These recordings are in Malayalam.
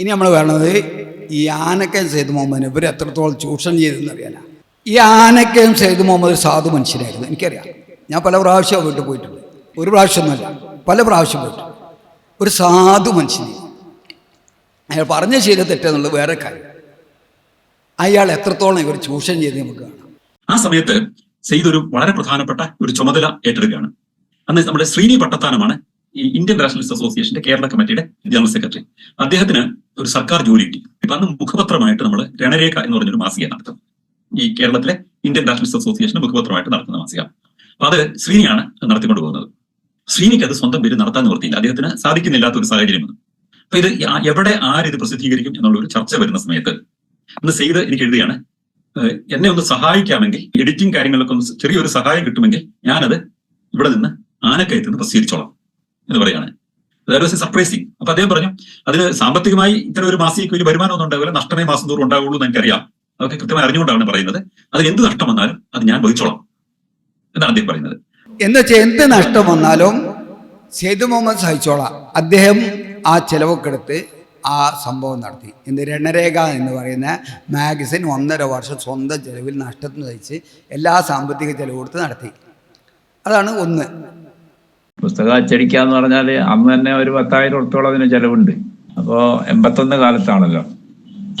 ഇനി നമ്മൾ വേണത് ഈ ആനക്കയം സെയ്ദ് മുഹമ്മദിനെ ഇവർ എത്രത്തോളം ചൂഷണം ചെയ്തെന്ന് അറിയാനാ? ഈ ആനക്കയം സെയ്ദ് മുഹമ്മദ് സാധു മനുഷ്യനായിരുന്നു എനിക്കറിയാം. ഞാൻ പല പ്രാവശ്യം വീട്ടിൽ പോയിട്ടുണ്ട്. ഒരു പ്രാവശ്യമൊന്നുമല്ല പല പ്രാവശ്യം പോയിട്ടുണ്ട് ഒരു സാധു മനുഷ്യനെ. അയാൾ പറഞ്ഞ ശീലം തെറ്റെന്നുള്ളത് വേറെ കാര്യം. അയാൾ എത്രത്തോളം ഇവർ ചൂഷണം ചെയ്ത് നമുക്ക് കാണാം. ആ സമയത്ത് സെയ്ദ് ഒരു വളരെ പ്രധാനപ്പെട്ട ഒരു ചുമതല ഏറ്റെടുക്കുകയാണ്. അന്ന് നമ്മുടെ ശ്രീനി പട്ടത്താനമാണ് ഈ ഇന്ത്യൻ നാഷണലിസ്റ്റ് അസോസിയേഷന്റെ കേരള കമ്മിറ്റിയുടെ ജനറൽ സെക്രട്ടറി അദ്ദേഹത്തിന് ഒരു സർക്കാർ ജോലി കിട്ടി. ഇപ്പൊ അന്ന് മുഖപത്രമായിട്ട് നമ്മൾ രണരേഖ എന്ന് പറഞ്ഞൊരു മാസിക നടത്തും. ഈ കേരളത്തിലെ ഇന്ത്യൻ നാഷണലിസ്റ്റ് അസോസിയേഷന്റെ മുഖപത്രമായിട്ട് നടത്തുന്ന മാസിക. അപ്പൊ അത് ശ്രീനിയാണ് നടത്തിക്കൊണ്ട് പോകുന്നത്. ശ്രീനിക്ക് അത് സ്വന്തം പേര് നടത്താൻ നിവർത്തിയില്ല അദ്ദേഹത്തിന് സാധിക്കുന്നില്ലാത്ത ഒരു സാഹചര്യം അപ്പൊ ഇത് എവിടെ ആരിത് പ്രസിദ്ധീകരിക്കും എന്നുള്ള ഒരു ചർച്ച വരുന്ന സമയത്ത് ഒന്ന് സെയ്ത് എനിക്ക് എഴുതിയാണ് എന്നെ ഒന്ന് സഹായിക്കാമെങ്കിൽ എഡിറ്റിംഗ് കാര്യങ്ങളിലൊക്കെ ഒന്ന് ചെറിയൊരു സഹായം കിട്ടുമെങ്കിൽ ഞാനത് ഇവിടെ നിന്ന് ആനക്കയത്ത് നിന്ന് പ്രസിദ്ധീകരിച്ചോളാം. എന്ന് പറയാണ്. സർപ്രൈസിങ് അപ്പൊ അദ്ദേഹം പറഞ്ഞു അതിന് സാമ്പത്തികമായി ഇത്ര ഒരു മാസികയ്ക്ക് ഒരു വരുമാനം ഒന്നും ഉണ്ടാവില്ല നഷ്ടമേ മാസം തോറും ഉണ്ടാവുള്ളൂ എന്ന് എനിക്കറിയാം. അതൊക്കെ കൃത്യമായി അറിഞ്ഞുകൊണ്ടാണ് പറയുന്നത്. അതിന് എന്ത് നഷ്ടം വന്നാലും അത് ഞാൻ വഹിച്ചോളാം എന്നാണ് അദ്ദേഹം പറയുന്നത്. എന്ന് വെച്ചാൽ എന്ത് നഷ്ടം വന്നാലും സേതു മുഹമ്മദ് സഹിച്ചോളാം. അദ്ദേഹം ആ ചെലവൊക്കെ എടുത്ത് ആ സംഭവം നടത്തി. എന്ത് രണരേഖ എന്ന് പറയുന്ന മാഗസിൻ ഒന്നര വർഷം സ്വന്തം ചെലവിൽ നഷ്ടത്തിന് സഹിച്ച് എല്ലാ സാമ്പത്തിക ചെലവ് കൊടുത്ത് നടത്തി. അതാണ് ഒന്ന്. പുസ്തകം അച്ചടിക്കുക എന്ന് പറഞ്ഞാൽ അന്ന് തന്നെ ഒരു പത്തായിരം ഉറത്തോളം അതിന് ചെലവുണ്ട്. അപ്പോ എൺപത്തൊന്ന് കാലത്താണല്ലോ.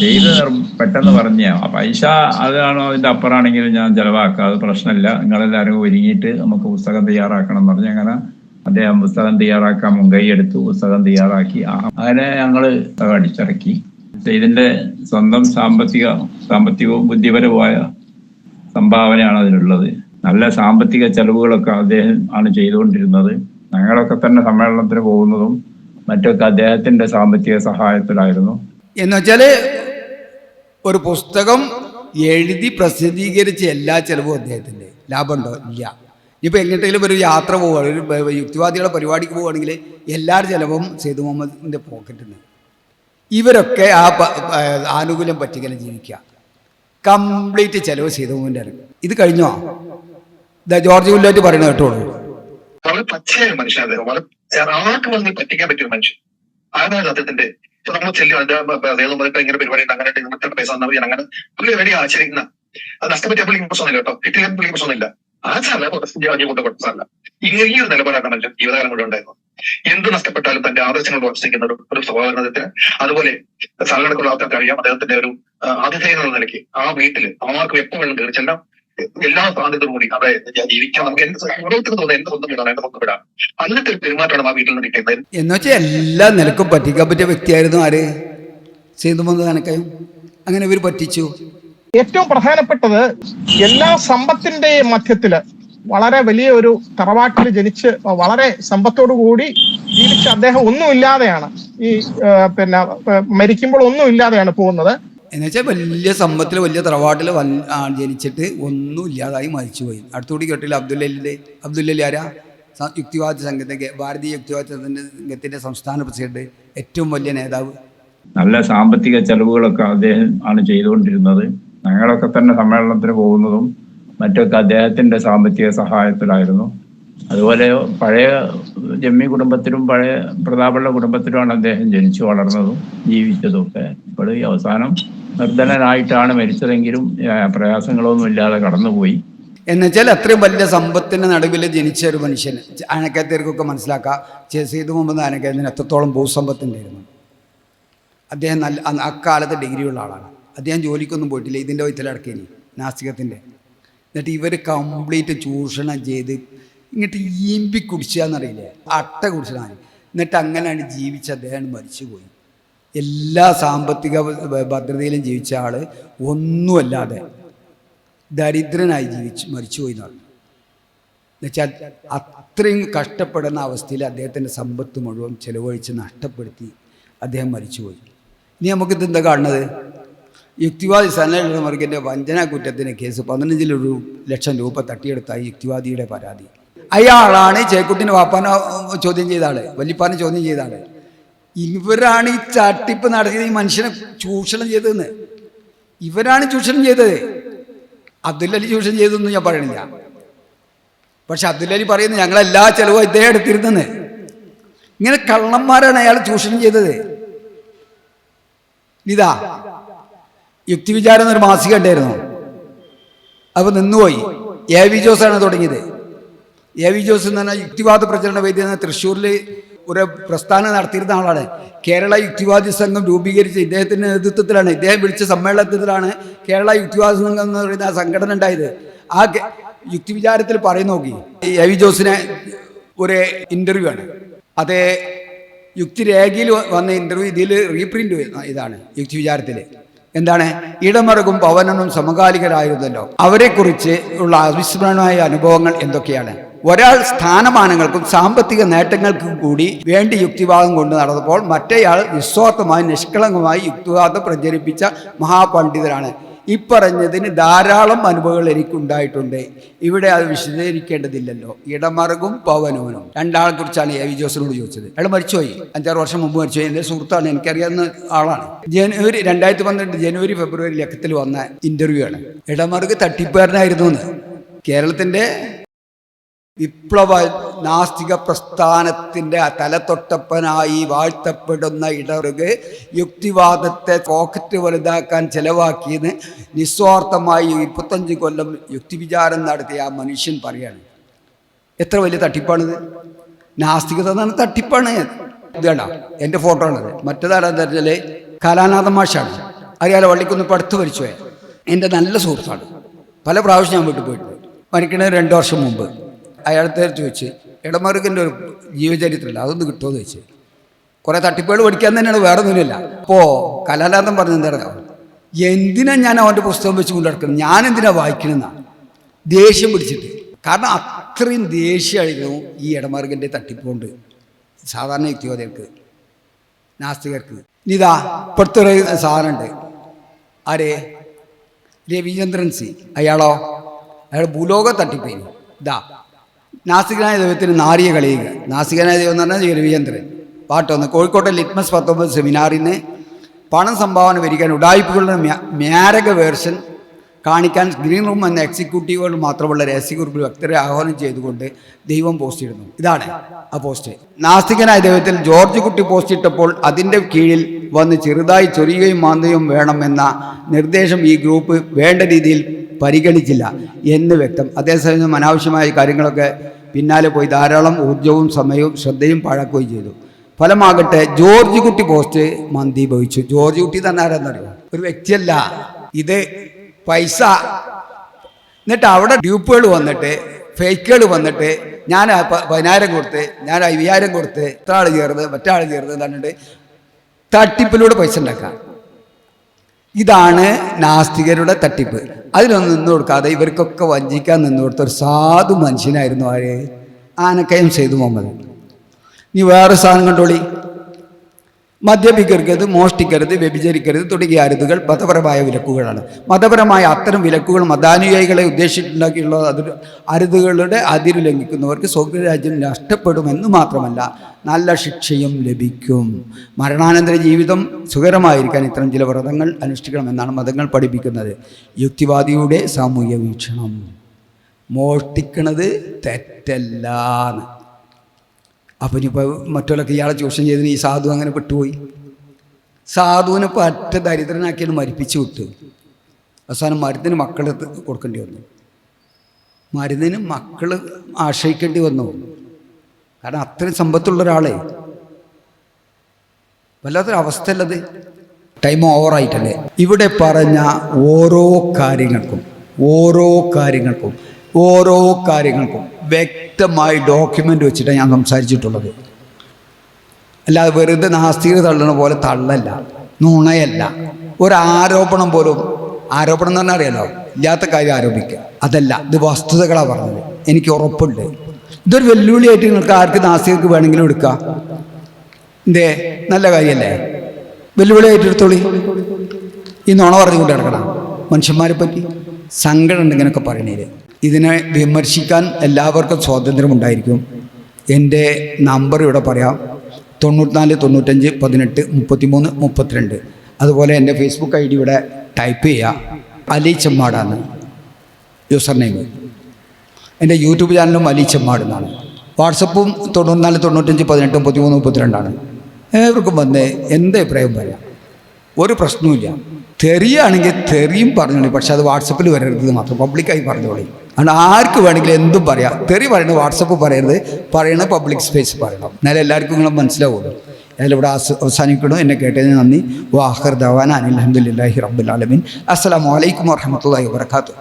ചെയ്ത് പെട്ടെന്ന് പറഞ്ഞ പൈസ അതാണോ അതിന്റെ അപ്പുറാണെങ്കിലും ഞാൻ ചെലവാക്കാം. അത് പ്രശ്നമില്ല നിങ്ങളെല്ലാവരും ഒരുങ്ങിയിട്ട് നമുക്ക് പുസ്തകം തയ്യാറാക്കണം എന്ന് പറഞ്ഞ് അങ്ങനെ അദ്ദേഹം പുസ്തകം തയ്യാറാക്കാൻ മുൻകൈ എടുത്തു. പുസ്തകം തയ്യാറാക്കി. അങ്ങനെ ഞങ്ങൾ അടിച്ചിറക്കി. ഇതിന്റെ സ്വന്തം സാമ്പത്തിക സാമ്പത്തികവും ബുദ്ധിപരവുമായ സംഭാവനയാണ് അതിനുള്ളത്. നല്ല സാമ്പത്തിക ചെലവുകളൊക്കെ അദ്ദേഹം ആണ് ചെയ്തുകൊണ്ടിരുന്നത്. ഞങ്ങളൊക്കെ തന്നെ സമ്മേളനത്തിന് പോകുന്നതും മറ്റൊക്കെ അദ്ദേഹത്തിന്റെ സാമ്പത്തിക സഹായത്തിലായിരുന്നു. എന്ന് വെച്ചാൽ ഒരു പുസ്തകം എഴുതി പ്രസിദ്ധീകരിച്ച എല്ലാ ചെലവും അദ്ദേഹത്തിന്റെ. ലാഭമുണ്ടോ? ഇല്ല. ഇപ്പൊ എങ്ങോട്ടെങ്കിലും ഒരു യാത്ര പോവുകയാണ് ഒരു യുക്തിവാദികളുടെ പരിപാടിക്ക് പോവുകയാണെങ്കിൽ എല്ലാവരുടെ ചെലവും സേതു മുഹമ്മദിന്റെ പോക്കറ്റിൽ നിന്ന് ഇവരൊക്കെ ആ ആനുകൂല്യം പറ്റിക്കലും ജീവിക്കുക. കംപ്ലീറ്റ് ചെലവ് സേതു മുഹമ്മദിന്റെ ഇത് കഴിഞ്ഞോ? ജോർജ് ഉല്ലാറ്റ് പറയുന്നത് കേട്ടോളൂ. വളരെ പച്ചയായ മനുഷ്യൻ അദ്ദേഹം. വളരെ ആർക്ക് വന്ന് പറ്റിക്കാൻ പറ്റിയ മനുഷ്യൻ. ആരാണ് അദ്ദേഹത്തിന്റെ ഇപ്പൊ നമ്മൾ ചെല്ലും അദ്ദേഹം ഇങ്ങനെ പരിപാടി ഉണ്ട് അങ്ങനെ ഇങ്ങനത്തെ പൈസ തന്നാൽ മതി അങ്ങനെ പുള്ളി വേണ്ടി ആചരിക്കുന്ന അത് നഷ്ടപ്പെട്ട പുള്ളിക്ക് പ്രശ്നമൊന്നുമില്ല കേട്ടോ? കിട്ടിയ പുള്ളിക്ക് പ്രശ്നമൊന്നുമില്ല ആ സാല രാജ്യം കൊണ്ട് കൊടുത്തല്ല ഇങ്ങനെ ഈ ഒരു നിലപാടാണ് മനുഷ്യൻ ജീവിതകാലം കൂടെ ഉണ്ടായിരുന്നു എന്ത് നഷ്ടപ്പെട്ടാലും തന്റെ ആദർശങ്ങൾ വർദ്ധിക്കുന്ന ഒരു ഒരു സ്വഭാവത്തിന് അതുപോലെ സാലനക്കുള്ള ആൾക്കാർക്ക് അറിയാം അദ്ദേഹത്തിന്റെ ഒരു ആതിഥേയ നിലയ്ക്ക് ആ വീട്ടിൽ ആർക്കും എപ്പോഴും കയറിച്ചെല്ലാം കയറി ചെല്ലാം. എല്ലാ സാധ്യതകളും കൂടി അവിടെ ജീവിക്കാൻ നമുക്ക് എന്ത് ഓരോരുത്തരും തോന്നുന്നത് എന്റെ സ്വന്തം വീടാണ് എന്റെ സ്വന്തം വീടാണ്. അങ്ങനത്തെ ഒരു പെരുമാറ്റമാണ് ആ വീട്ടിൽ നിന്ന് കിട്ടിയത് എന്ന് വെച്ചാൽ എല്ലാ നിലക്കും പറ്റിക്കാൻ പറ്റിയ വ്യക്തിയായിരുന്നു ആര്? സേതു മുഹമ്മദ് അനക്കയും അങ്ങനെ ഇവർ പറ്റിച്ചു. ഏറ്റവും പ്രധാനപ്പെട്ടത് എല്ലാ സമ്പത്തിന്റെ മധ്യത്തിൽ വളരെ വലിയ ഒരു തറവാട്ടിൽ ജനിച്ച് വളരെ സമ്പത്തോടു കൂടി ജീവിച്ച അദ്ദേഹം ഒന്നുമില്ലാതെയാണ് ഈ പിന്നെ മരിക്കുമ്പോൾ ഒന്നും ഇല്ലാതെയാണ് പോകുന്നത്. എന്നുവെച്ചാൽ വലിയ സമ്പത്തിൽ വലിയ തറവാട്ടിൽ ജനിച്ചിട്ട് ഒന്നും ഇല്ലാതായി മരിച്ചുപോയി. അടുത്തുകൂടി കേട്ടില്ല അബ്ദുല്ലലിന്റെ അബ്ദുല്ലലി ആരാ? യുക്തിവാദ യുക്തിവാദി സംഘത്തിന്റെ ഭാരതീയ യുക്തിവാദി സംഘത്തിന്റെ സംസ്ഥാന പ്രസിഡന്റ് ഏറ്റവും വലിയ നേതാവ്. നല്ല സാമ്പത്തിക ചെലവുകളൊക്കെ അദ്ദേഹം ആണ് ചെയ്തുകൊണ്ടിരുന്നത്. ഞങ്ങളൊക്കെ തന്നെ സമ്മേളനത്തിന് പോകുന്നതും മറ്റൊക്കെ അദ്ദേഹത്തിന്റെ സാമ്പത്തിക സഹായത്തിലായിരുന്നു. അതുപോലെ പഴയ ജമ്മി കുടുംബത്തിലും പഴയ പ്രതാപുള്ള കുടുംബത്തിലുമാണ് അദ്ദേഹം ജനിച്ചു വളർന്നതും ജീവിച്ചതും ഒക്കെ ഇപ്പോൾ ഈ അവസാനം നിർധനനായിട്ടാണ് മരിച്ചതെങ്കിലും പ്രയാസങ്ങളൊന്നും ഇല്ലാതെ കടന്നുപോയി. എന്നുവെച്ചാൽ അത്രയും വലിയ സമ്പത്തിന്റെ നടുവിൽ ജനിച്ച ഒരു മനുഷ്യൻ അനക്കത്തേർക്കൊക്കെ മനസ്സിലാക്കുക ചെ- മുമ്പ് അനക്കത്തിന് എത്രത്തോളം ഭൂസമ്പത്തുണ്ടായിരുന്നു അദ്ദേഹം നല്ല അക്കാലത്ത് ഡിഗ്രിയുള്ള ആളാണ്. അദ്ദേഹം ജോലിക്കൊന്നും പോയിട്ടില്ല. ഇതിന്റെ വയറ്റിലടക്കേനി നാസ്തികത്തിന്റെ എന്നിട്ട് ഇവർ കംപ്ലീറ്റ് ചൂഷണം ചെയ്ത് ഇങ്ങോട്ട് ഈമ്പി കുടിച്ചാന്നറിയില്ലേ? അട്ട കുടിച്ചതാണ് എന്നിട്ട് അങ്ങനെയാണ് ജീവിച്ച അദ്ദേഹം മരിച്ചുപോയി. എല്ലാ സാമ്പത്തിക ഭദ്രതയിലും ജീവിച്ച ആൾ ഒന്നുമല്ലാതെ ദരിദ്രനായി ജീവിച്ച് മരിച്ചുപോയി എന്ന് പറഞ്ഞു എന്നുവെച്ചാൽ അത്രയും കഷ്ടപ്പെടുന്ന അവസ്ഥയിൽ അദ്ദേഹത്തിന്റെ സമ്പത്ത് മുഴുവൻ ചെലവഴിച്ച് നഷ്ടപ്പെടുത്തി അദ്ദേഹം മരിച്ചുപോയി. ഇനി നമുക്കിത് എന്താ കാണുന്നത്? യുക്തിവാദി സനൽവർഗിന്റെ വഞ്ചനാ കുറ്റത്തിന് കേസ് പതിനഞ്ചിലൊരു ലക്ഷം രൂപ തട്ടിയെടുത്ത ഈ യുക്തിവാദിയുടെ പരാതി. അയാളാണ് ചേക്കുട്ടിന്റെ വാപ്പാനെ ചോദ്യം ചെയ്ത ആൾ വല്യപ്പാനെ ചോദ്യം ചെയ്ത ആൾ ഇവരാണ് ഈ ചട്ടിപ്പ് നടത്തിയത് ഈ മനുഷ്യനെ ചൂഷണം ചെയ്തതെന്ന്. ഇവരാണ് ചൂഷണം ചെയ്തത്. അബ്ദുല്ലലി ചൂഷണം ചെയ്തതെന്ന് ഞാൻ പറയണില്ല. പക്ഷെ അബ്ദുല്ലലി പറയുന്നു ഞങ്ങളെല്ലാ ചെലവും ഇദ്ദേഹം എടുത്തിരുന്നെന്ന്. ഇങ്ങനെ കള്ളന്മാരാണ് അയാൾ ചൂഷണം ചെയ്തത്. ഇതാ യുക്തിവിചാരം എന്നൊരു മാസിക ഉണ്ടായിരുന്നു അപ്പോൾ നിന്നുപോയി. എ വി ജോസാണ് തുടങ്ങിയത്. എ വി ജോസ് എന്ന് പറഞ്ഞാൽ യുക്തിവാദ പ്രചരണ വേദി എന്ന തൃശ്ശൂരിൽ ഒരു പ്രസ്ഥാനം നടത്തിയിരുന്ന ആളാണ്. കേരള യുക്തിവാദി സംഘം രൂപീകരിച്ച ഇദ്ദേഹത്തിന്റെ നേതൃത്വത്തിലാണ് ഇദ്ദേഹം വിളിച്ച സമ്മേളനത്തിലാണ് കേരള യുക്തിവാദ സംഘം എന്ന് പറയുന്ന ആ സംഘടന ഉണ്ടായത്. ആ യുക്തി വിചാരത്തിൽ പറയുന്നു നോക്കി. എ വി ജോസിനെ ഒരു ഇന്റർവ്യൂ ആണ്. അതേ യുക്തിരേഖയിൽ വന്ന ഇന്റർവ്യൂ ഇതിൽ റീപ്രിന്റ് ഇതാണ് യുക്തി വിചാരത്തിൽ എന്താണ്? ഇടമറുകും പവനനും സമകാലികരായിരുന്നല്ലോ. അവരെക്കുറിച്ച് ഉള്ള അവിസ്മരണമായ അനുഭവങ്ങൾ എന്തൊക്കെയാണ്? ഒരാൾ സ്ഥാനമാനങ്ങൾക്കും സാമ്പത്തിക നേട്ടങ്ങൾക്കും കൂടി വേണ്ടി യുക്തിവാദം കൊണ്ട് നടന്നപ്പോൾ മറ്റേയാൾ നിസ്വാർത്ഥമായി നിഷ്കളങ്കമായി യുക്തിവാദം പ്രചരിപ്പിച്ച മഹാപണ്ഡിതരാണ് ഇപ്പറഞ്ഞതിന് ധാരാളം അനുഭവങ്ങൾ എനിക്കുണ്ടായിട്ടുണ്ട്. ഇവിടെ അത് വിശദീകരിക്കേണ്ടതില്ലല്ലോ. ഇടമറുകും പവനവനും രണ്ടാളെ കുറിച്ചാണ് എ വി ജോസിനോട് ചോദിച്ചത്. അയാൾ മരിച്ചുപോയി. അഞ്ചാറ് വർഷം മുമ്പ് മരിച്ചുപോയി. എന്റെ സുഹൃത്താണ്. എനിക്കറിയാവുന്ന ആളാണ്. ജനുവരി രണ്ടായിരത്തി പന്ത്രണ്ട് ജനുവരി ഫെബ്രുവരി ലക്കത്തിൽ വന്ന ഇന്റർവ്യൂ ആണ്. ഇടമറുക് തട്ടിപ്പുകാരനായിരുന്നു എന്ന്. കേരളത്തിന്റെ വിപ്ലവ നാസ്തിക പ്രസ്ഥാനത്തിന്റെ തലതൊട്ടപ്പനായി വാഴ്ത്തപ്പെടുന്ന ഇടറുക യുക്തിവാദത്തെ പോക്കറ്റ് വലുതാക്കാൻ ചെലവാക്കിയെന്ന് നിസ്വാർത്ഥമായി മുപ്പത്തഞ്ച് കൊല്ലം യുക്തിവിചാരം നടത്തിയ ആ മനുഷ്യൻ പറയാണ്. എത്ര വലിയ തട്ടിപ്പാണിത്? നാസ്തികത എന്നാണ് തട്ടിപ്പാണ്. ഇതാണോ എന്റെ ഫോട്ടോ ആണത്. മറ്റേതാണെന്ന് വെച്ചാൽ കലാനാഥ മാഷാണ്. അറിയാലോ വള്ളിക്കൊന്ന് പടുത്തു വരിച്ചു എന്റെ നല്ല സുഹൃത്താണ്. പല പ്രാവശ്യം ഞാൻ വീട്ടിൽ പോയിട്ടുണ്ട്. മരിക്കണത് രണ്ട് വർഷം മുമ്പ്. അയാളത്തെ ചോദിച്ച് ഇടമറുകിന്റെ ഒരു ജീവചരിത്രമില്ല അതൊന്ന് കിട്ടുമോ എന്ന് ചോദിച്ചു. കുറേ തട്ടിപ്പുകൾ പഠിക്കാൻ തന്നെയാണ് വേറെ ഒന്നുമില്ല അപ്പോൾ കലാലാന്തം പറഞ്ഞ എന്താ എന്തിനാ ഞാൻ അവന്റെ പുസ്തകം വെച്ച് കൊണ്ടു നടക്കണം ഞാൻ എന്തിനാ വായിക്കണമെന്നാണ് ദേഷ്യം പിടിച്ചിട്ട്. കാരണം അത്രയും ദേഷ്യമായിരുന്നു ഈ ഇടമാർഗന്റെ തട്ടിപ്പുകൊണ്ട് സാധാരണ യുക്തിവാദികൾക്ക് നാസ്തികർക്ക്. ഇതാ ഇപ്പോഴത്തെ ഒരു സാധനമുണ്ട്. ആരേ? രവിചന്ദ്രൻ സി അയാളോ? അയാൾ ഭൂലോക തട്ടിപ്പേനി. ഇതാ നാസ്തികനായ ദൈവത്തിന് നാരിയ കളിയുക. നാസികനായ ദൈവം എന്ന് പറഞ്ഞാൽ രവിചന്ദ്രൻ. പാട്ടൊന്ന്. കോഴിക്കോട്ടെ ലിറ്റ്മസ് പത്തൊമ്പത് സെമിനാറിന് പണം സംഭാവന വരിക്കാൻ ഉടായ്പകളുടെ മ്യാ- മ്യാരക വേർഷൻ കാണിക്കാൻ ഗ്രീൻ റൂം എന്ന എക്സിക്യൂട്ടീവുകൾ മാത്രമുള്ള രഹസ്യക്കുറിപ്പിൽ ഭക്തരെ ആഹ്വാനം ചെയ്തുകൊണ്ട് ദൈവം പോസ്റ്റ് ഇടുന്നു. ഇതാണ് ആ പോസ്റ്റ്. നാസ്തികനായ ദൈവത്തിൽ ജോർജ് കുട്ടി പോസ്റ്റ് ഇട്ടപ്പോൾ അതിന്റെ കീഴിൽ വന്ന് ചെറുതായി ചൊരിയുകയും മാന്തുകയും വേണമെന്ന നിർദ്ദേശം ഈ ഗ്രൂപ്പ് വേണ്ട രീതിയിൽ പരിഗണിച്ചില്ല എന്ന് വ്യക്തം. അതേസമയം അനാവശ്യമായ കാര്യങ്ങളൊക്കെ പിന്നാലെ പോയി ധാരാളം ഊർജവും സമയവും ശ്രദ്ധയും പാഴാക്കുകയും ചെയ്തു. ഫലമാകട്ടെ ജോർജ് കുട്ടി പോസ്റ്റ് മന്ദീഭവിച്ചു. ജോർജ് കുട്ടി തന്നെ ആരെന്നറിയോ? ഒരു വ്യക്തിയല്ല. ഇത് പൈസ. എന്നിട്ട് അവിടെ ഡ്യൂപ്പുകൾ വന്നിട്ട് ഫേക്കുകൾ വന്നിട്ട് ഞാൻ പതിനായിരം കൊടുത്ത് ഞാൻ അയ്യായിരം കൊടുത്ത് ഇത്ര ആൾ ചേർന്ന് മറ്റാൾ ചേർന്ന് തന്നിട്ട് തട്ടിപ്പിലൂടെ പൈസ ഉണ്ടാക്കാം ഇതാണ് നാസ്തികരുടെ തട്ടിപ്പ്. അതിനൊന്നും നിന്ന് കൊടുക്കാതെ ഇവർക്കൊക്കെ വഞ്ചിക്കാൻ നിന്ന് കൊടുത്ത ഒരു സാധു മനുഷ്യനായിരുന്നു ആര്? ആനക്കയം ചെയ്തു മുഹമ്മദ്. നീ വേറെ സാധനം കണ്ടോളി. മദ്യപിക്കരുത് മോഷ്ടിക്കരുത് വ്യഭിചരിക്കരുത് തുടങ്ങിയ അരുതുകൾ മതപരമായ വിലക്കുകളാണ്. മതപരമായ അത്തരം വിലക്കുകൾ മതാനുയായികളെ ഉദ്ദേശിച്ചിട്ടുണ്ടാക്കിയുള്ള അതിർ അരുതുകളുടെ അതിര് ലംഘിക്കുന്നവർക്ക് സ്വർഗരാജ്യം നഷ്ടപ്പെടുമെന്ന് മാത്രമല്ല നല്ല ശിക്ഷയും ലഭിക്കും. മരണാനന്തര ജീവിതം സുഖകരമായിരിക്കാൻ ഇത്തരം ചില വ്രതങ്ങൾ അനുഷ്ഠിക്കണമെന്നാണ് മതങ്ങൾ പഠിപ്പിക്കുന്നത്. യുക്തിവാദിയുടെ സാമൂഹ്യ വീക്ഷണം മോഷ്ടിക്കണത് തെറ്റല്ലാന്ന്. അപ്പം ഇനിയിപ്പോൾ മറ്റുള്ളവർക്ക് ഇയാളെ ചൂഷണം ചെയ്തിന് ഈ സാധു അങ്ങനെ പെട്ടുപോയി. സാധുവിനെ പറ്റ ദരിദ്രനാക്കിയാണ് മരിപ്പിച്ചു വിട്ടു. അവസാനം മരുന്നിന് മക്കളെ കൊടുക്കേണ്ടി വന്നു. മരുന്നിന് മക്കൾ ആശ്രയിക്കേണ്ടി വന്നു. കാരണം അത്രയും സമ്പത്തുള്ള ഒരാളെ. വല്ലാത്തൊരവസ്ഥയുള്ളത് ടൈം ഓവറായിട്ടല്ലേ ഇവിടെ പറഞ്ഞ ഓരോ കാര്യങ്ങൾക്കും ഓരോ കാര്യങ്ങൾക്കും ഓരോ കാര്യങ്ങൾക്കും വ്യക്തമായി ഡോക്യുമെന്റ് വെച്ചിട്ടാണ് ഞാൻ സംസാരിച്ചിട്ടുള്ളത്. അല്ലാതെ വെറുതെ നാസ്തിക തള്ളണ പോലെ തള്ളല്ല നുണയല്ല. ഒരു ആരോപണം പോലും ആരോപണം എന്ന് പറഞ്ഞാൽ അറിയാലോ ഇല്ലാത്ത കാര്യം ആരോപിക്കുക. അതല്ല ഇത് വസ്തുതകളാണ് പറഞ്ഞത്. എനിക്ക് ഉറപ്പുണ്ട്. ഇതൊരു വെല്ലുവിളിയായിട്ട് നിങ്ങൾക്ക് ആർക്ക് നാസ്തികർക്ക് വേണമെങ്കിലും എടുക്കാം. എന്തേ നല്ല കാര്യമല്ലേ വെല്ലുവിളിയായിട്ട് എടുത്തോളി. ഈ നുണ പറഞ്ഞുകൊണ്ട് കിടക്കണം മനുഷ്യന്മാരെ പറ്റി സങ്കടം ഉണ്ട് ഇങ്ങനെയൊക്കെ പറയണേൽ. ഇതിനെ വിമർശിക്കാൻ എല്ലാവർക്കും സ്വാതന്ത്ര്യമുണ്ടായിരിക്കും. എന്റെ നമ്പർ ഇവിടെ പറയാം. തൊണ്ണൂറ്റിനാല് തൊണ്ണൂറ്റഞ്ച് പതിനെട്ട് മുപ്പത്തിമൂന്ന് മുപ്പത്തിരണ്ട്. അതുപോലെ എന്റെ ഫേസ്ബുക്ക് ഐ ഡി ഇവിടെ ടൈപ്പ് ചെയ്യുക. അലി ചെമ്മാടാണ്. യൂസർ നെയിം എന്റെ യൂട്യൂബ് ചാനലും അലി ചെമ്മാട് എന്നാണ്. വാട്സപ്പും തൊണ്ണൂറ്റിനാല് തൊണ്ണൂറ്റഞ്ച് പതിനെട്ട് മുപ്പത്തിമൂന്ന് മുപ്പത്തിരണ്ടാണ്. ഏവർക്കും വന്ന് എന്ത് അഭിപ്രായം പറയാം. ഒരു പ്രശ്നവുമില്ല. തെറിയാണെങ്കിൽ തെറിയും പറഞ്ഞോളി. പക്ഷെ അത് വാട്സപ്പിൽ വരരുത് മാത്രം. പബ്ലിക്കായി പറഞ്ഞോളി. അതുകൊണ്ട് ആർക്ക് വേണമെങ്കിലും എന്തും പറയാം. തെറി പറയണത് വാട്സപ്പ് പറയരുത്. പറയണ പബ്ലിക് സ്പേസ് പറയണം. എന്നാലും എല്ലാവർക്കും നിങ്ങൾ മനസ്സിലാവുള്ളൂ. അതിലിവിടെ അവസാനിക്കണം എന്നെ കേട്ടതിന് നന്ദി. വാഹർ ദവാൻ അനിൽ അഹമ്മദില്ലാഹി അലഹി ആലമീൻ. അസ്സലാമു അലൈക്കും വറഹമത്തല്ലാഹി വാബർക്കാത്തു